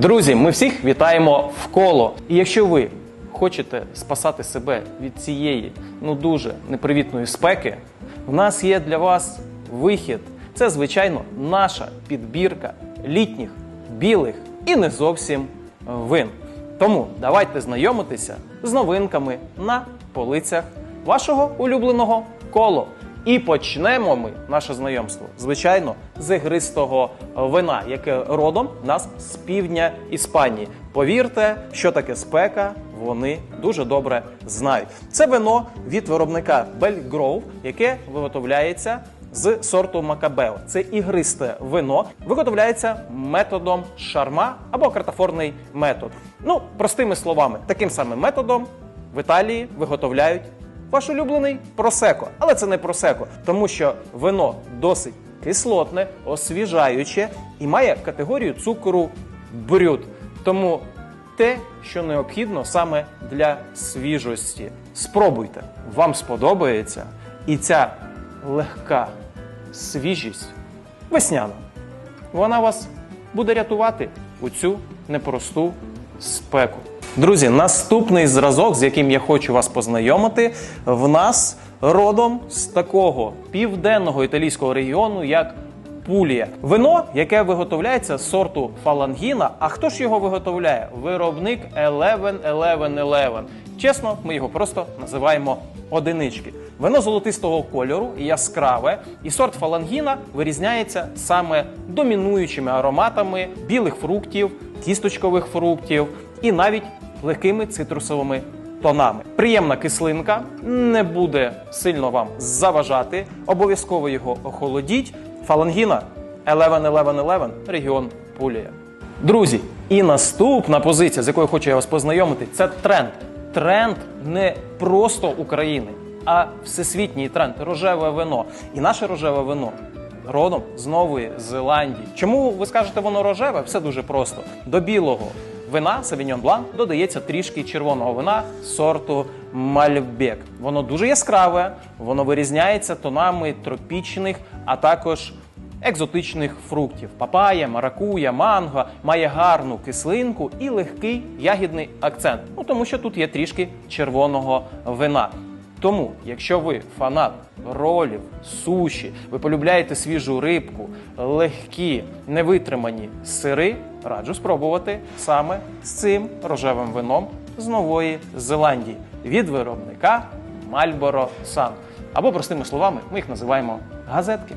Друзі, ми всіх вітаємо в коло. І якщо ви хочете спасати себе від цієї ну дуже непривітної спеки, в нас є для вас вихід. Це, звичайно, наша підбірка літніх, білих і не зовсім вин. Тому давайте знайомитися з новинками на полицях вашого улюбленого коло. І почнемо ми наше знайомство, звичайно, з ігристого вина, яке родом нас з півдня Іспанії. Повірте, що таке спека, вони дуже добре знають. Це вино від виробника Belgrove, яке виготовляється з сорту Макабео. Це ігристе вино, виготовляється методом шарма або картофорний метод. Ну, простими словами, таким самим методом в Італії виготовляють ваш улюблений просеко. Але це не просеко, тому що вино досить кислотне, освіжаюче і має категорію цукру брют. Тому те, що необхідно саме для свіжості. Спробуйте, вам сподобається, і ця легка свіжість весняна. Вона вас буде рятувати у цю непросту спеку. Друзі, наступний зразок, з яким я хочу вас познайомити, в нас родом з такого південного італійського регіону, як Пулія. Вино, яке виготовляється з сорту фалангіна. А хто ж його виготовляє? Виробник 111111. Чесно, ми його просто називаємо одинички. Вино золотистого кольору, яскраве, і сорт фалангіна вирізняється саме домінуючими ароматами білих фруктів, кісточкових фруктів і навіть легкими цитрусовими тонами. Приємна кислинка не буде сильно вам заважати. Обов'язково його охолодіть. Фалангіна 111111, регіон Пулія. Друзі, і наступна позиція, з якою хочу я вас познайомити, це тренд. Тренд не просто України, а всесвітній тренд рожеве вино. І наше рожеве вино родом з Нової Зеландії. Чому ви скажете воно рожеве? Все дуже просто. До білого вина Савіньон Блан додається трішки червоного вина сорту Мальбек. Воно дуже яскраве, воно вирізняється тонами тропічних, а також екзотичних фруктів: папая, маракуя, манго, має гарну кислинку і легкий ягідний акцент. Ну тому що тут є трішки червоного вина. Тому, якщо ви фанат ролів, суші, ви полюбляєте свіжу рибку, легкі, невитримані сири, раджу спробувати саме з цим рожевим вином з Нової Зеландії від виробника Marlboro Sun. Або, простими словами, ми їх називаємо газетки.